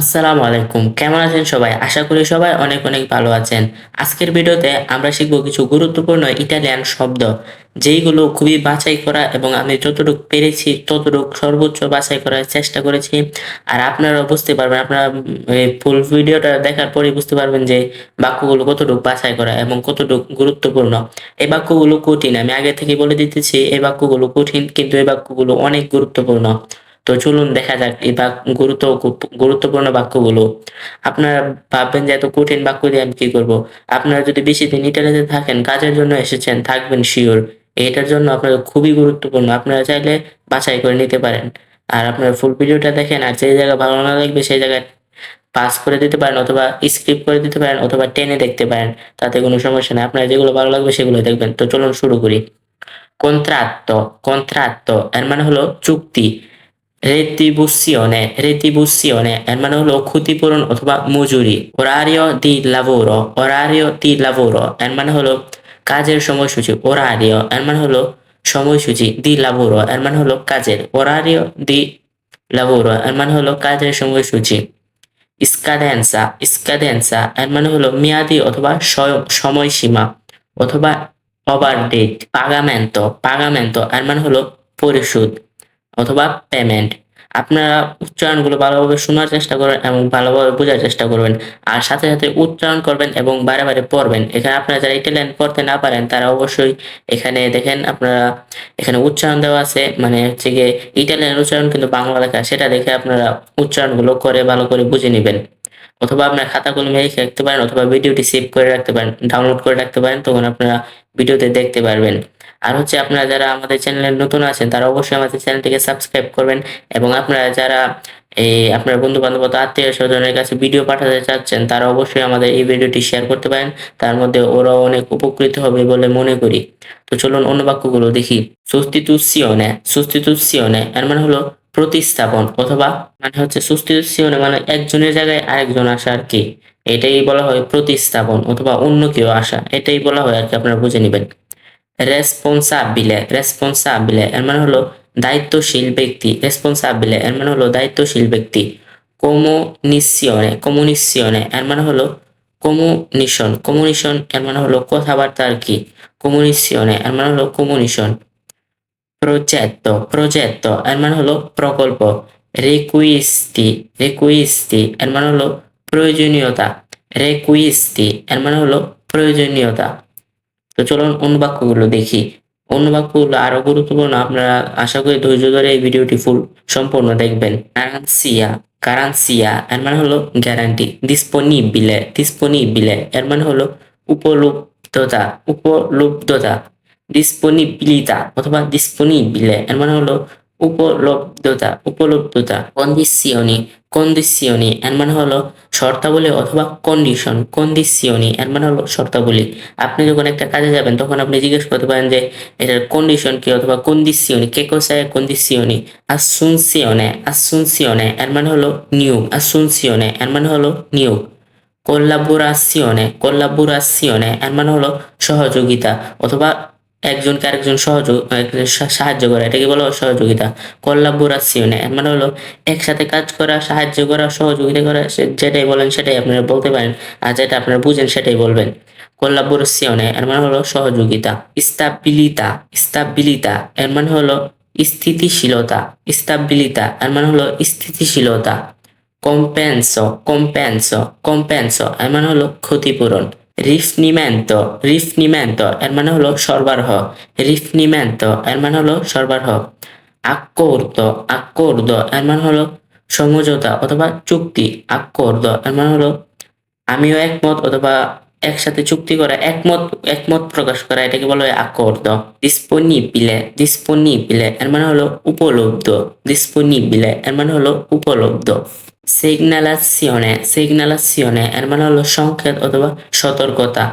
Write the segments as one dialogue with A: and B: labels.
A: আসসালামু আলাইকুম। কেমন আছেন সবাই? আশা করি সবাই অনেক অনেক ভালো আছেন। আজকের ভিডিওতে আমরা শিখব কিছু গুরুত্বপূর্ণ ইটালিয়ান শব্দ, যেইগুলো খুবই বাছাই করা এবং আমি যতটুকু পেরেছি, ততটুকু সর্বোচ্চ বাছাই করার চেষ্টা করেছি। আর আপনারা বুঝতে পারবেন, আপনারা ফুল ভিডিওটা দেখার পরে বুঝতে পারবেন যে বাক্যগুলো কতটুকু বাছাই করা এবং কতটুকু গুরুত্বপূর্ণ। এই বাক্যগুলো কঠিন, আমি আগে থেকে বলে দিতেছি, এই বাক্যগুলো কঠিন, কিন্তু এই বাক্যগুলো অনেক গুরুত্বপূর্ণ। তো চলুন দেখা যাক এই বাক, গুরুত্ব, গুরুত্বপূর্ণ বাক্যগুলো। আপনারা ভাববেন যে এত কঠিন বাক্য দিয়ে আমি কি করব? আপনারা যদি বেশি দিন ইটালিতে থাকেন, কাজের জন্য এসেছেন, থাকবেন শিওর এটার জন্য আপনাদের খুবই গুরুত্বপূর্ণ। আপনারা চাইলে বাছাই করে নিতে পারেন। আর আপনারা ফুল ভিডিওটা দেখেন, আর যে জায়গা ভালো না লাগবে সেই জায়গায় পাস করে দিতে পারেন, অথবা স্কিপ করে দিতে পারেন, অথবা টেনে দেখতে পারেন। তাতে কোনো সমস্যা নেই। আপনার যেগুলো ভালো লাগবে সেগুলো দেখবেন। তো চলুন শুরু করি। কন্ট্রাত্তো কন্ট্রাত্তো এর মানে হলো চুক্তি। রেটিবুসিওনে রেটিবুসিওনে এর মানে হলো ক্ষতিপূরণ অথবা মজুরি ওরারিও দি লাভোরো ওরারিও দি লাভোরো এর মানে হলো কাজের সময়সূচি ওরারিও এর মানে হলো সময়সূচি দি লাভোরো এর মানে হলো কাজের ওরারিও দি লাভোরো এর মানে হলো কাজের সময়সূচি স্কাডেন্সা স্কাডেন্সা এর মানে হলো মেয়াদি অথবা সময়সীমা অথবা ওভার ডেট পাগামেন্টো পাগামেন্টো এর মানে হলো পরিশোধ অথবা পেমেন্ট আপনারা উচ্চারণগুলো ভালোভাবে শোনার চেষ্টা করবেন এবং ভালোভাবে বোঝার চেষ্টা করবেন। আর সাথে সাথে উচ্চারণ করবেন এবং বারে বারে পড়বেন। এখানে আপনারা যারা ইটালিয়ান পড়তে না পারেন, তারা অবশ্যই এখানে দেখেন আপনারা এখানে উচ্চারণ দেওয়া আছে। মানে হচ্ছে গিয়ে ইটালিয়ান উচ্চারণ কিন্তু বাংলা লেখা। সেটা দেখে আপনারা উচ্চারণগুলো করে ভালো করে বুঝে নেবেন। অথবা আপনার খাতা কলমে রাখতে পারেন অথবা ভিডিওটি সেভ করে রাখতে পারেন, ডাউনলোড করে রাখতে পারেন, তখন আপনারা ভিডিওতে দেখতে পারবেন। আর হচ্ছে আপনারা যারা আমাদের চ্যানেলে নতুন আছেন, তারা অবশ্যই আমাদের চ্যানেলটিকে সাবস্ক্রাইব করবেন এবং আপনারা যারা এই আপনার বন্ধু বান্ধব আত্মীয় স্বজনের কাছে ভিডিও পাঠাতে চাচ্ছেন, তারা অবশ্যই আমাদের এই ভিডিওটি শেয়ার করতে পারেন। তার মধ্যে ওরাও অনেক উপকৃত হবে বলে মনে করি। তো চলুন অন্য বাক্যগুলো দেখি। সুস্তিতুসিওনে সুস্তিতুসিওনে এর মানে হলো প্রতিস্থাপন অথবা মানে হচ্ছে সুস্তিতুসিওনে মানে একজনের জায়গায় আরেকজন আসা আর কি? এটাই বলা হয় প্রতিস্থাপন অথবা অন্য কেউ আসা। এটাই বলা হয় আর কি, আপনারা বুঝে নেবেন। রেসপন্সাবিলে রেসপন্সাবিলে এর মানে হলো দায়িত্বশীল ব্যক্তি রেসপন্সাবিলে এর মানে হলো দায়িত্বশীল ব্যক্তি কমুনিসিয়নে কমুনিসিয়নে এর মানে হলো কমুনিশন কমুনিশন এর মানে হলো কথাবার্তা আর কি কমুনিসিয়নে এর মানে হলো কমুনিশন প্রজেক্টো প্রজেক্টো এর মানে হলো প্রকল্প রেকুইস্তি রেকুইস্তি এর মানে হলো প্রয়োজনীয়তা রেকুইস্তি এর মানে হলো প্রয়োজনীয়তা তো চলুন অন্য বাক্যগুলো দেখি। অন্য বাক্যগুলো আরও গুরুত্বপূর্ণ, আপনারা আশা করি ধৈর্য ধরে এই ভিডিওটি ফুল সম্পূর্ণ দেখবেন। কারান্সিয়া কারান্সিয়া, এর মানে হলো গ্যারান্টি ডিসপোনিবিলে ডিসপোনিবিলে এর মানে হলো উপলব্ধতা উপলব্ধতা ডিসপোনিবিলিতা অথবা ডিসপোনিবিলে এর মানে হলো উপলব্ধতা উপলব্ধতা কন্ডিসিওনি কন্ডিসিওনি এর মানে হলো শর্তাবলী অথবা কন্ডিশন কন্ডিসিওনি এর মানে হলো শর্তাবলী। আপনি যখন একটা কাজে যাবেন, তখন আপনি জিজ্ঞেস করতে পারেন যে, এটার কন্ডিশন কি অথবা কন্ডিসিওনি কে কোসায় কন্ডিসিওনি আসুনসিওনে আসুনসিওনে এর মানে হলো নিয়োগ আসুনসিওনে এর মানে হলো নিয়োগ কোল্লাবোরাসিওনে কোল্লাবোরাসিওনে এর মানে হলো সহযোগিতা, অথবা একজনকে আরেকজন সহযোগ সাহায্য করা, এটাকে বলা হয় সহযোগিতা। কোল্লাবোরাসিওনে এর মানে হলো একসাথে কাজ করা, সাহায্য করা, সহযোগিতা করা যেটাই বলেন সেটাই আপনারা বলতে পারেন, আর যেটা আপনারা বুঝেন সেটাই বলবেন। কোল্লাবোরেশনে এর মানে হলো সহযোগিতা স্টাবিলিতা স্টাবিলিতা এর মানে হলো স্থিতিশীলতা স্টাবিলিতা এর মানে হলো স্থিতিশীলতা। কম্পেন্সো কম্পেন্সো কম্পেন্সো, এর মানে হলো ক্ষতিপূরণ। রিফনিমেন্টো রিফনিমেন্টো এর মানে হলো সরবরাহ। রিফনিমেন্টো এর মানে হলো সরবরাহ। আক্কোর্দ আক্কোর্দ, এর মানে হলো সমঝোতা অথবা চুক্তি। আক্কোর্দ, এর মানে হলো আমিও একমত অথবা একসাথে চুক্তি করা, একমত একমত প্রকাশ করা, এটাকে বলা হয় আকর্দ ডিসপোনিবিলে ডিসপোনিবিলে এর মানে হলো উপলব্ধ। ডিসপোনিবিলে এর মানে হলো উপলব্ধ। সিগনালাসিওনে সিগনালাসিওনে এর মানে হলো সংকেত অথবা সতর্কতা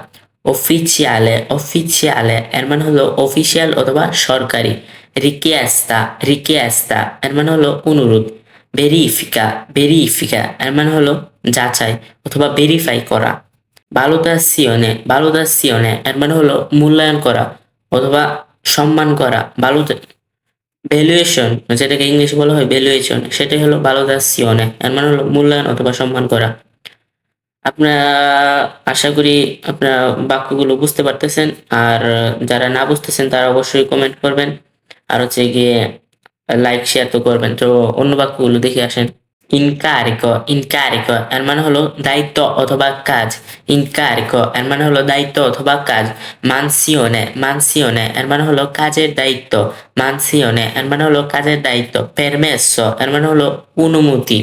A: অফিসিয়ালে অফিসিয়ালে এর মানে হলো অফিসিয়াল অথবা সরকারি রিকিয়াস্তা রিকিয়াস্তা এর মানে হলো অনুরোধ ভেরিফিকা ভেরিফিকা এর মানে হলো যাচাই অথবা ভেরিফাই করা ভালোদাসিয়নে ভালোদাসিয়নে এর মানে হলো মূল্যায়ন করা অথবা সম্মান করা ভালো ভ্যালুয়েশন যেটাকে ইংলিশ বলা হয় ভ্যালুয়েশন সেটাই হলো ভালোদাসিয়নে এর মানে হলো মূল্যায়ন অথবা সম্মান করা। আপনারা আশা করি আপনারা বাক্যগুলো বুঝতে পারতেছেন, আর যারা না বুঝতেছেন তারা অবশ্যই কমেন্ট করবেন। আর হচ্ছে গিয়ে লাইক শেয়ার তো করবেন। তো অন্য বাক্যগুলো দেখে আসেন। ইনকারিকো ইনকারিকো এর মানে হলো দায়িত্ব অথবা কাজ। ইনকারিকো এর মানে হলো দায়িত্ব অথবা কাজ। মানসিওনে মানসিওনে এর মানে হলো কাজের দায়িত্ব। মানসিওনে এর মানে হলো কাজের দায়িত্ব। পেরমেসো এর মানে হলো অনুমতি।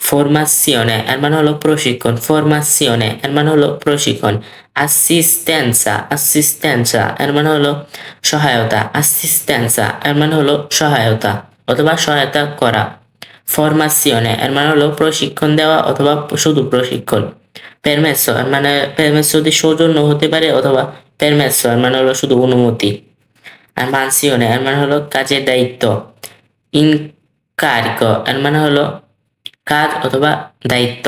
A: ফরমাসিওনে এর মানে হলো প্রশিক্ষণ। ফরমাসিওনে এর মানে হলো প্রশিক্ষণ। আসিস্টেন্সা আসিস্টেন্সা এর মানে হলো সহায়তা। আসিস্টেন্সা এর মানে হলো সহায়তা। অথবা সহায়তা করা। ফরমাসিওনে এর মানে হলো প্রশিক্ষণ দেওয়া অথবা শুধু প্রশিক্ষণ পেরমেসো এর মানে পেরমেসো যদি সৌজন্য হতে পারে অথবা পেরমেসো এর মানে হলো শুধু অনুমতি আর মানসিওনে এর মানে হলো কাজের দায়িত্ব ইনকারিকো এর মানে হলো কাজ অথবা দায়িত্ব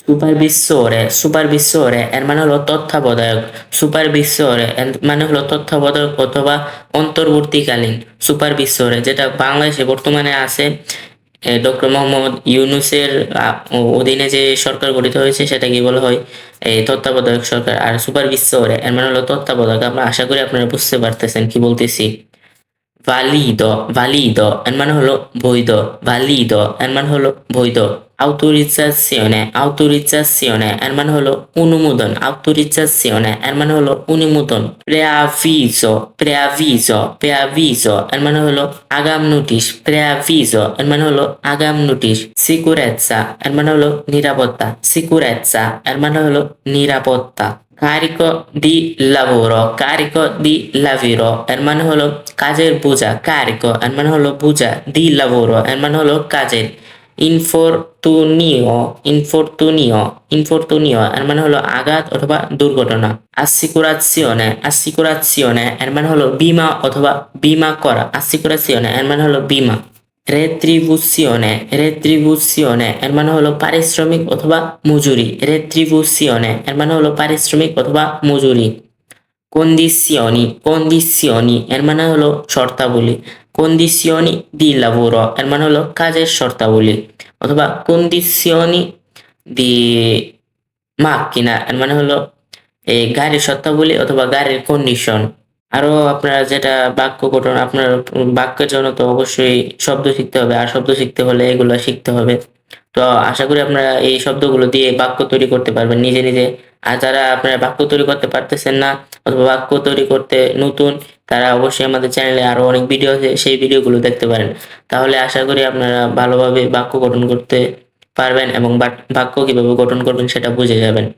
A: সুপারভিসরে সুপারভিসরে এর মানে হলো তত্ত্বাবধায়ক সুপারভিসরে এর মানে হলো তত্ত্বাবধায়ক অথবা অন্তর্বর্তীকালীন সুপারভিসরে যেটা বাংলাদেশে বর্তমানে আছে ডক্টর মোহাম্মদ ইউনুসের অধীনে যে সরকার গঠিত হয়েছে, সেটা কি বলা হয় এই তত্ত্বাবধায়ক সরকার? আর সুপারভিসরে এর মানে হলো তত্ত্বাবধায়ক। আমরা আশা করি আপনারা বুঝতে পারতেছেন, কি বলতেছি। Valido valido এর মানে হলো বৈধ valido এর মানে হলো বৈধ autorizzazione autorizzazione এর মানে হলো অনুমোদন autorizzazione এর মানে হলো অনুমোদন preavviso preavviso preavviso এর মানে হলো আগাম নোটিশ preavviso এর মানে হলো আগাম নোটিশ sicurezza এর মানে হলো নিরাপত্তা sicurezza এর মানে হলো নিরাপত্তা carico di lavoro carico di lavoro এর মানে হলো কাজের বোঝা carico এর মানে হলো বোঝা di lavoro এর মানে হলো কাজের infortunio infortunio infortunio এর মানে হলো আঘাত অথবা দুর্ঘটনা assicurazione assicurazione এর মানে হলো বীমা অথবা বীমা করা assicurazione এর মানে হলো বীমা রেত্রিবুসিওনে রেত্রিবুসিওনে এর মানে হলো পারিশ্রমিক অথবা মজুরি রেত্রিবুসিওনে এর মানে হলো পারিশ্রমিক অথবা মজুরি। কন্ডিসিয়নি কন্ডিসিয়নি এর মানে হলো শর্তাবলী। কন্ডিসিয়নি দি লাবোরো এর মানে হলো কাজের শর্তাবলী। অথবা কন্ডিসিয়নি দি মাকিনা এর মানে হলো এই গাড়ির শর্তাবলী অথবা গাড়ির কন্ডিশন আরও আপনারা যেটা বাক্য গঠন, আপনার বাক্যের জন্য তো অবশ্যই শব্দ শিখতে হবে, আর শব্দ শিখতে হলে এগুলো শিখতে হবে। তো আশা করি আপনারা এই শব্দগুলো দিয়ে বাক্য তৈরি করতে পারবেন নিজে নিজে। আর যারা আপনারা বাক্য তৈরি করতে পারতেছেন না অথবা বাক্য তৈরি করতে নতুন, তারা অবশ্যই আমাদের চ্যানেলে আরও অনেক ভিডিও আছে, সেই ভিডিওগুলো দেখতে পারেন। তাহলে আশা করি আপনারা ভালোভাবে বাক্য গঠন করতে পারবেন এবং বাক- বাক্য কীভাবে গঠন করবেন সেটা বুঝে যাবেন।